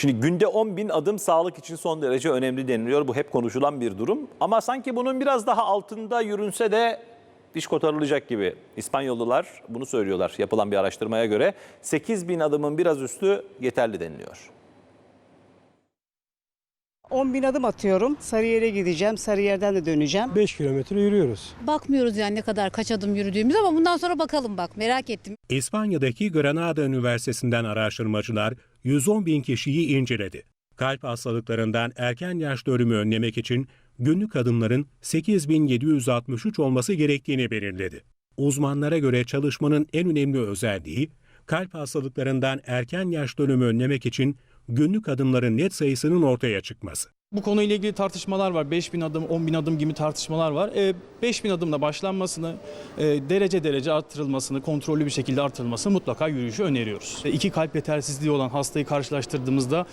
Şimdi günde 10 bin adım sağlık için son derece önemli deniliyor. Bu hep konuşulan bir durum. Ama sanki bunun biraz daha altında yürünse de diş kotarılacak gibi. İspanyollular bunu söylüyorlar yapılan bir araştırmaya göre. 8 bin adımın biraz üstü yeterli deniliyor. 10 bin adım atıyorum. Sarıyer'e gideceğim. Sarıyer'den de döneceğim. 5 kilometre yürüyoruz. Bakmıyoruz yani ne kadar kaç adım yürüdüğümüz ama bundan sonra bakalım bak merak ettim. İspanya'daki Granada Üniversitesi'nden araştırmacılar 110 bin kişiyi inceledi. Kalp hastalıklarından erken yaşta ölümü önlemek için günlük adımların 8763 olması gerektiğini belirledi. Uzmanlara göre çalışmanın en önemli özelliği, kalp hastalıklarından erken yaşta ölümü önlemek için günlük adımların net sayısının ortaya çıkması. Bu konuyla ilgili tartışmalar var. 5000 adım, 10.000 adım gibi tartışmalar var. E, 5000 adımla başlanmasını, e, derece derece artırılmasını, kontrollü bir şekilde artırılmasını mutlaka yürüyüşü öneriyoruz. E, iki kalp yetersizliği olan hastayı karşılaştırdığımızda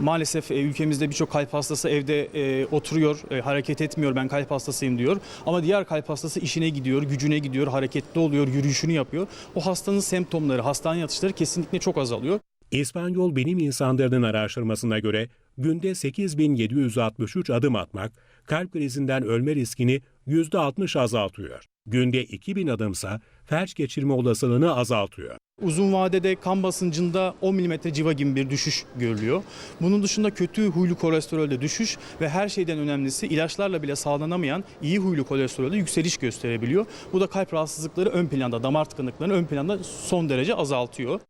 maalesef e, ülkemizde birçok kalp hastası evde e, oturuyor, e, hareket etmiyor, ben kalp hastasıyım diyor. Ama diğer kalp hastası işine gidiyor, gücüne gidiyor, hareketli oluyor, yürüyüşünü yapıyor. O hastanın semptomları, hastane yatışları kesinlikle çok azalıyor. İspanyol bilim insanlarının araştırmasına göre günde 8763 adım atmak kalp krizinden ölme riskini %60 azaltıyor. Günde 2000 adımsa felç geçirme olasılığını azaltıyor. Uzun vadede kan basıncında 10 mm civa gibi bir düşüş görülüyor. Bunun dışında kötü huylu kolesterolde düşüş ve her şeyden önemlisi ilaçlarla bile sağlanamayan iyi huylu kolesterolde yükseliş gösterebiliyor. Bu da kalp rahatsızlıkları ön planda, damar tıkanıklarını ön planda son derece azaltıyor.